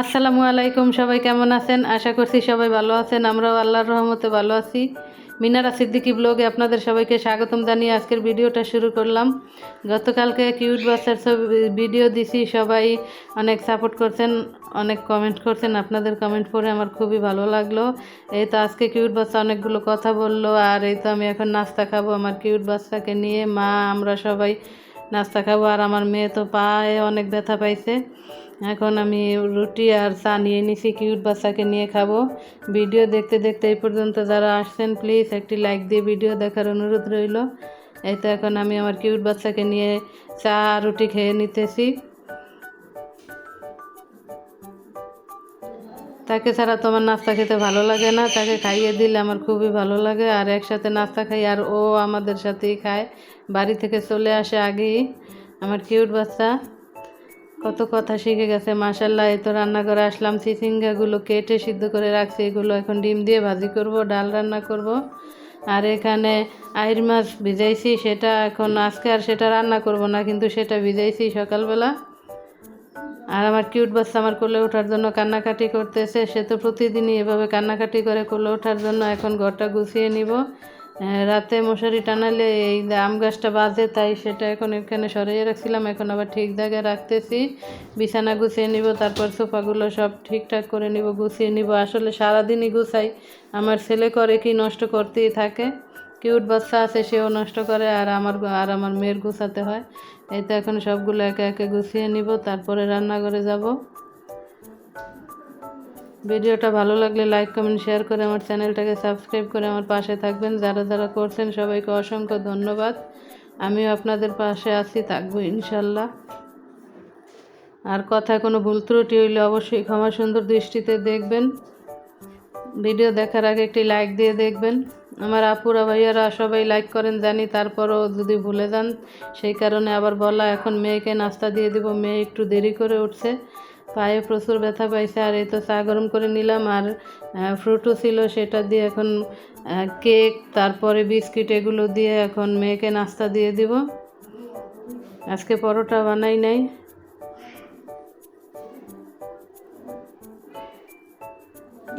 আসসালামু আলাইকুম, সবাই কেমন আছেন? আশা করছি সবাই ভালো আছেন। আমরাও আল্লাহর রহমতে ভালো আছি। মিনারা সিদ্দিকি ব্লগে আপনাদের সবাইকে স্বাগতম জানিয়ে আজকের ভিডিওটা শুরু করলাম। গতকালকে কিউট বাচ্চার ছবি, ভিডিও দিছি। সবাই অনেক সাপোর্ট করছেন, অনেক কমেন্ট করছেন। আপনাদের কমেন্ট পড়ে আমার খুবই ভালো লাগল। এই তো আজকে কিউট বাচ্চা অনেকগুলো কথা বলল আর এই তো আমি এখন নাস্তা খাব আমার কিউট বাচ্চাকে নিয়ে। মা, আমরা সবাই নাস্তা খাব আর আমার মেয়ে তো পায়ে অনেক ব্যথা পাইছে। এখন আমি রুটি আর চা নিয়ে নিছি, কিউট বাচ্চাকে নিয়ে খাব। ভিডিও দেখতে দেখতে এই পর্যন্ত যারা আসছেন প্লিজ একটি লাইক দিয়ে ভিডিও দেখার অনুরোধ রইল। এই তো এখন আমি আমার কিউট বাচ্চাকে নিয়ে চা, রুটি খেয়ে নিতেছি। তাকে ছাড়া তোমার নাস্তা খেতে ভালো লাগে না? তাকে খাইয়ে দিলে আমার খুবই ভালো লাগে। আর একসাথে নাস্তা খাই, আর ও আমাদের সাথেই খায়। বাড়ি থেকে চলে আসে আগেই। আমার কিউট বাচ্চা। কত কথা শিখে গেছে মাসাল্লাহ এই তো রান্না করে আসলাম। চিচিঙ্গাগুলো কেটে সিদ্ধ করে রাখছি, এগুলো এখন ডিম দিয়ে ভাজি করব, ডাল রান্না করব। আর এখানে আইর মাছ ভিজাইছি, সেটা এখন আজকে আর সেটা রান্না করব না, কিন্তু সেটা ভিজাইছি সকালবেলা। আর আমার কিউট বাচ্চা আমার কোলে ওঠার জন্য কান্নাকাটি করতেছে, সে তো প্রতিদিনই এভাবে কান্নাকাটি করে কোলে ওঠার জন্য, এখন ঘরটা গুছিয়ে নিব। রাতে মশারি টানালে এই আম গাছটা বাজে, তাই সেটা এখন এখানে সরিয়ে রাখছিলাম। এখন আবার ঠিক জায়গায় রাখতেছি। বিছানা গুছিয়ে নিব, তারপর সোফাগুলো সব ঠিকঠাক করে নিব, গুছিয়ে নিব। আসলে সারাদিনই গুছাই। আমার ছেলে করে কি নষ্ট করতেই থাকে। কিউট বাচ্চা আছে, সেও নষ্ট করে, আর আমার আর আমার মেয়ের গুছাতে হয়। এই তো এখন সবগুলো একে একে গুছিয়ে নিব, তারপরে রান্নাঘরে যাব। ভিডিওটা ভালো লাগলে লাইক কমেন্ট শেয়ার করে আমার চ্যানেলটাকে সাবস্ক্রাইব করে আমার পাশে থাকবেন। যারা যারা করছেন সবাইকে অসংখ্য ধন্যবাদ। আমিও আপনাদের পাশে আছি, থাকব ইনশাল্লাহ। আর কথা কোনো ভুল ত্রুটি হইলে অবশ্যই ক্ষমা সুন্দর দৃষ্টিতে দেখবেন। ভিডিও দেখার আগে একটি লাইক দিয়ে দেখবেন। আমার আপুরা, ভাইয়ারা সবাই লাইক করেন, জানি তারপরও যদি ভুলে যান, সেই কারণে আবার বলা, এখন মেয়েকে নাস্তা দিয়ে দিব, মেয়ে একটু দেরি করে উঠছে। পায়ে প্রচুর ব্যথা পাইছে আর এই তো চা গরম করে নিলাম আর ফ্রুটও ছিল সেটা দিয়ে এখন কেক, তারপরে বিস্কিট এগুলো দিয়ে এখন মেয়েকে নাস্তা দিয়ে দিব। আজকে পরোটা বানাই নাই।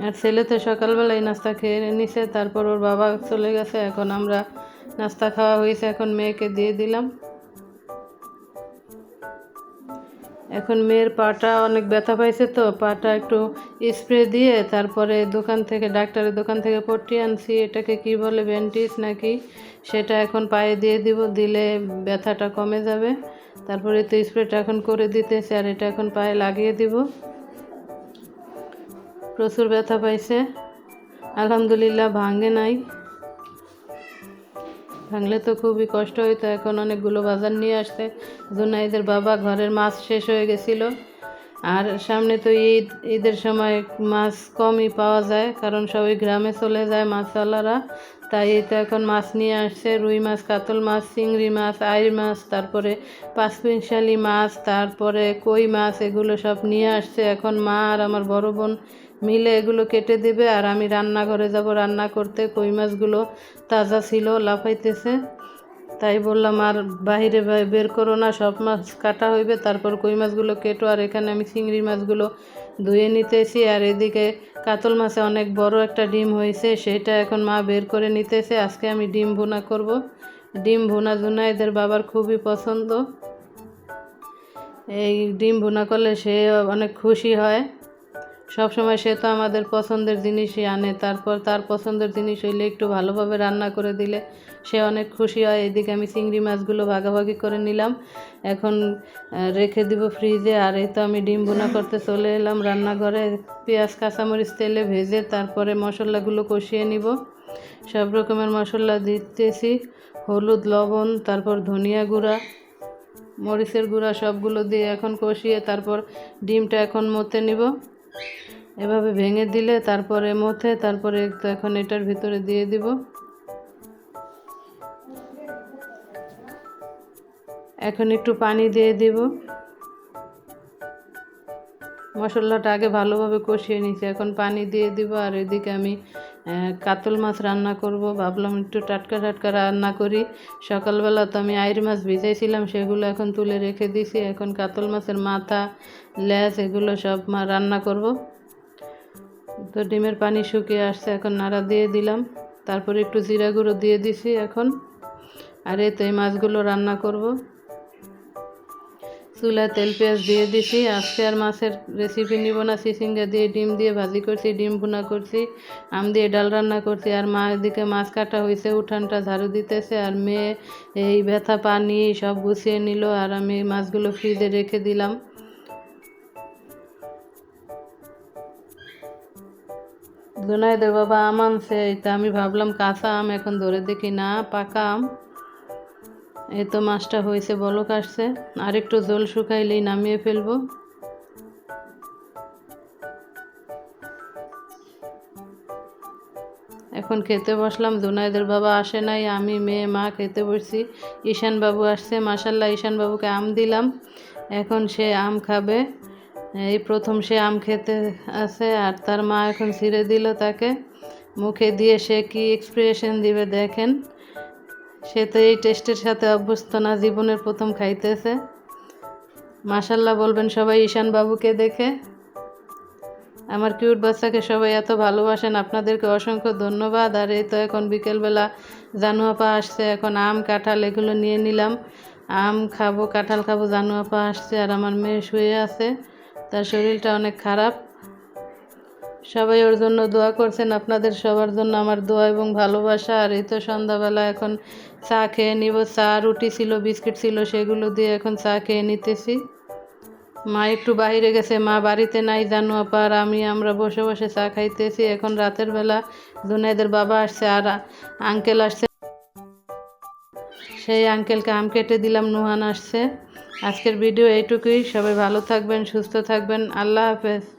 আর ছেলে তো সকালবেলায় নাস্তা খেয়ে নিছে, তারপর ওর বাবা চলে গেছে, এখন আমরা নাস্তা খাওয়া হয়েছে, এখন মেয়েকে দিয়ে দিলাম। এখন মেয়ের পাটা অনেক ব্যথা পাইছে তো, পাটা একটু স্প্রে দিয়ে তারপরে দোকান থেকে, ডাক্তারের দোকান থেকে পট্টি আনছি। এটাকে কি বলে ব্যান্টিস নাকি? সেটা এখন পায়ে দিয়ে দিব, দিলে ব্যথাটা কমে যাবে। তারপরে তো স্প্রেটা এখন করে দিতেছে আর এটা এখন পায়ে লাগিয়ে দিব। প্রচুর ব্যথা পাইছে। আলহামদুলিল্লাহ ভাঙে নাই। ভাঙলে তো খুবই কষ্ট হইতো। এখন অনেকগুলো বাজার নিয়ে আসতে জুনাইদের বাবা ঘরের মাছ শেষ হয়ে গেছিল। আর সামনে তো ঈদ, ঈদের সময় মাছ কমই পাওয়া যায়, কারণ সবাই গ্রামে চলে যায় মাছওয়ালারা। তাই তো এখন মাছ নিয়ে আসছে। রুই মাছ, কাতল মাছ, চিংড়ি মাছ আইর মাছ, তারপরে পাঁচপিনশালি মাছ, তারপরে কই মাছ, এগুলো সব নিয়ে আসছে। এখন মা আর আমার বড় বোন মিলে এগুলো কেটে দেবে আর আমি রান্নাঘরে যাব, রান্না করতে কই মাছগুলো তাজা ছিল, লাফাইতেছে। তাই বললাম, আর বাইরে বে- বের করো না, সব মাছ কাটা হইবে, তারপর কই মাছগুলো কেটো। আর এখানে আমি চিংড়ি মাছগুলো ধুয়ে নিতেছি, আর এদিকে কাতল মাছে অনেক বড় একটা ডিম হয়েছে, সেটা এখন মা বের করে নিতেছে। আজকে আমি ডিম ভুনা করব। ডিম ভুনা জুনা এদের বাবার খুবই পছন্দ। এই ডিম ভুনা করলে সে অনেক খুশি হয়। সব সময় সে তো আমাদের পছন্দের জিনিসই আনে। তারপর তার পছন্দের জিনিস হইলে একটু ভালোভাবে রান্না করে দিলে সে অনেক খুশি হয়। এদিকে আমি চিংড়ি মাছগুলো ভাগাভাগি করে নিলাম। এখন রেখে দিব ফ্রিজে। আর এই তো আমি ডিম বোনা করতে চলে এলাম রান্নাঘরে। পেঁয়াজ, কাঁচামরিচ, তেলে ভেজে তারপরে মশলাগুলো কষিয়ে নিব। সব রকমের মশলা দিতেছি। হলুদ, লবণ, তারপর ধনিয়া গুঁড়া, মরিচের গুঁড়া সবগুলো দিয়ে এখন কষিয়ে তারপর ডিমটা এখন মতে নিব। এভাবে ভেঙে দিলে তারপরে মথে, তারপরে এখন এটার ভিতরে দিয়ে দিব। এখন একটু পানি দিয়ে দিব। মশলাটা আগে ভালোভাবে কষিয়ে নিয়েছি, এখন পানি দিয়ে দিব আর এদিকে আমি কাতল মাছ রান্না করব। ভাবলাম একটু টাটকা টাটকা রান্না করি। সকালবেলা তো আমি আইর মাছ ভিজাইছিলাম, সেগুলো এখন তুলে রেখে দিছি। এখন কাতল মাছের মাথা ল্যাস এগুলো সব মা রান্না করব। তো ডিমের পানি শুকিয়ে আসছে, এখন নাড়া দিয়ে দিলাম। তারপরে একটু জিরা গুঁড়ো দিয়ে দিছি এখন। আর এই তো এই মাছগুলো রান্না করব। চুলায় তেল, পেঁয়াজ দিয়ে দিছি। আজকে আর মাছের রেসিপি নিব না চিচিঙ্গা দিয়ে ডিম দিয়ে ভাজি করছি, ডিম ভুনা করছি, আম দিয়ে ডাল রান্না করছি। আর মা এদিকে মাছ কাটা হয়েছে উঠানটা ঝাড়ু দিতেছে। আর মেয়ে এই ব্যথা, পানি সব গুছিয়ে নিল। আর আমি মাছগুলো ফ্রিজে রেখে দিলাম। জুনাইদের বাবা, আম আনছে। তা আমি ভাবলাম কাঁচা আম, এখন ধরে দেখি না, পাকা আম। এই তো মাছটা হয়েছে, বলক আসছে। আর একটু জল শুকাইলেই নামিয়ে ফেলব। এখন খেতে বসলাম, জুনাইদের বাবা আসে নাই, আমি, মেয়ে, মা খেতে বসছি। ঈশান বাবু আসছে মাসাল্লাহ ঈশান বাবুকে আম দিলাম। এখন সে আম খাবে। এই প্রথম সে আম খেতে আছে, আর তার মা এখন ছিঁড়ে দিল তাকে। মুখে দিয়ে সে কি এক্সপ্রেশন দিবে দেখেন। সে তো এই টেস্টের সাথে অভ্যস্ত না, জীবনের প্রথম খাইতেছে। মাসাল্লাহ বলবেন সবাই ঈশান বাবুকে দেখে। আমার কিউট বাচ্চাকে সবাই এত ভালোবাসেন, আপনাদেরকে অসংখ্য ধন্যবাদ। আর এই তো এখন বিকেলবেলা জানুয়াপা আসছে, এখন আম, কাঁঠাল এগুলো নিয়ে নিলাম। আম খাব, কাঁঠাল খাব জানুয়াপা আসছে আর আমার মেয়ে শুয়ে আছে। তার শরীরটা অনেক খারাপ। সবাই ওর জন্য দোয়া করছেন, আপনাদের সবার জন্য আমার দোয়া এবং ভালোবাসা। আর এই তো সন্ধ্যাবেলা এখন চা খেয়ে নিব। চা, রুটি ছিল, বিস্কিট ছিল, সেগুলো দিয়ে এখন চা খেয়ে নিতেছি। মা একটু বাইরে গেছে, মা বাড়িতে নাই জানো আপার আমি, আমরা বসে বসে চা খাইতেছি। এখন রাতের বেলা দুনাইদের বাবা আসছে আর আঙ্কেল আসছে। সেই আঙ্কেলকে আম কেটে দিলাম, নুহান আসছে। আজকের ভিডিও এইটুকুই। সবাই ভালো থাকবেন, সুস্থ থাকবেন। আল্লাহ হাফেজ।